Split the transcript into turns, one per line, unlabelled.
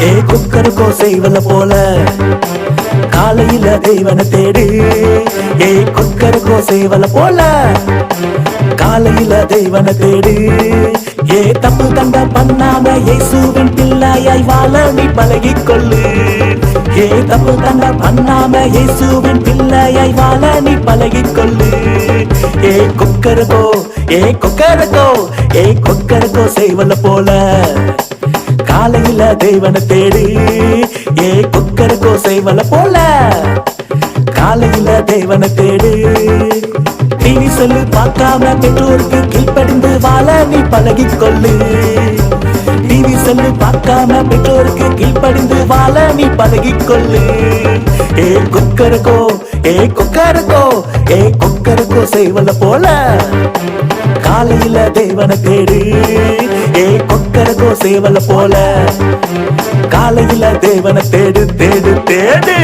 ஏ கொக்கருக்கோ செய்வல போல. காலையில தெய்வன தேடு. ஏ கொக்கருக்கோ செய்வல போல. காலையில தெய்வன தேடு. ஏ தப்பு தண்ட பண்ணாம இயேசுவின் பிள்ளையாய் வாழ நீ பழகிக் கொள்ளு. ஏ தப்பு தண்ட பண்ணாம இயேசுவின் பிள்ளையாய் வாழ நீ பழகிக் கொள்ளு. ஏ கொக்கருக்கோ ஏ கொக்கருக்கோ ஏ கொக்கருக்கோ செய்வல போல. காலையில தெய்வன தேடி. ஏ கொக்கருக்கோ செய்வல போல. காலையில தேவன தேடி. டிவி சொல்லு பார்க்காம பெற்றோருக்கு கீழ்ப்படிந்து வாழ நீ பழகி கொள்ளு டிவி சொல்லு பார்க்காம பெற்றோருக்கு கீழ்ப்படிந்து வாழ நீ பழகி கொள்ளு ஏ கொக்கருக்கோ ஏ கொக்கருக்கோ ஏ கொக்கருக்கோ செய்வல போல. காலையில தேவன தேடு. ஏ கொக்கருக்கோ சேவல போல. காலையில தேவன தேடு தேடு தேடு.